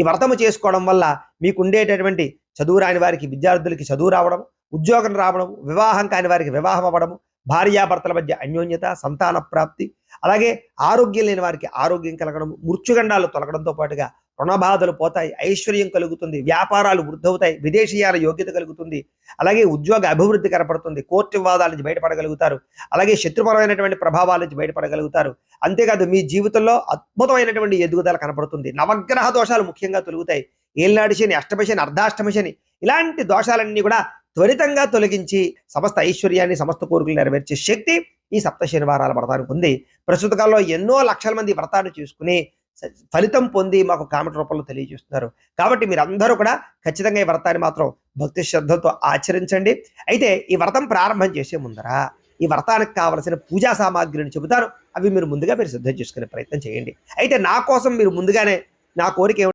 ఈ వ్రతము చేసుకోవడం వల్ల మీకు ఉండేటటువంటి చదువు రాని వారికి విద్యార్థులకి చదువు రావడం ఉద్యోగం రావడం వివాహం కాని వారికి వివాహం అవ్వడం భార్యాభర్తల మధ్య అన్యోన్యత సంతాన ప్రాప్తి అలాగే ఆరోగ్యం లేని వారికి ఆరోగ్యం కలగడం మృత్యుగండాలు తొలగడంతో పాటుగా రుణబాధలు పోతాయి ఐశ్వర్యం కలుగుతుంది వ్యాపారాలు వృద్ధవుతాయి విదేశీయాల యోగ్యత కలుగుతుంది అలాగే ఉద్యోగ అభివృద్ధి కనపడుతుంది కోర్టు వివాదాల నుంచి బయటపడగలుగుతారు అలాగే శత్రుపరమైనటువంటి ప్రభావాల నుంచి బయటపడగలుగుతారు. అంతేకాదు మీ జీవితంలో అద్భుతమైనటువంటి ఎదుగుదల కనపడుతుంది. నవగ్రహ దోషాలు ముఖ్యంగా తొలుగుతాయి. ఏళ్ళనాడి శని అష్టమ శని అర్ధాష్టమ శని ఇలాంటి దోషాలన్నీ కూడా త్వరితంగా తొలగించి సమస్త ఐశ్వర్యాన్ని సమస్త కోరికలు నెరవేర్చే శక్తి ఈ సప్త శనివారాల వ్రతానికి ఉంది. ప్రస్తుత కాలంలో ఎన్నో లక్షల మంది వ్రతాన్ని చూసుకుని ఫలితం పొంది మాకు కామెంట్ రూపంలో తెలియజేస్తున్నారు. కాబట్టి మీరందరూ కూడా ఖచ్చితంగా ఈ వ్రతాన్ని మాత్రం భక్తి శ్రద్ధలతో ఆచరించండి. అయితే ఈ వ్రతం ప్రారంభం చేసే ముందర ఈ వ్రతానికి కావలసిన పూజా సామాగ్రిని చెబుతాను. అవి మీరు ముందుగా మీరు సిద్ధం చేసుకునే ప్రయత్నం చేయండి. అయితే నా కోసం మీరు ముందుగానే నా కోరిక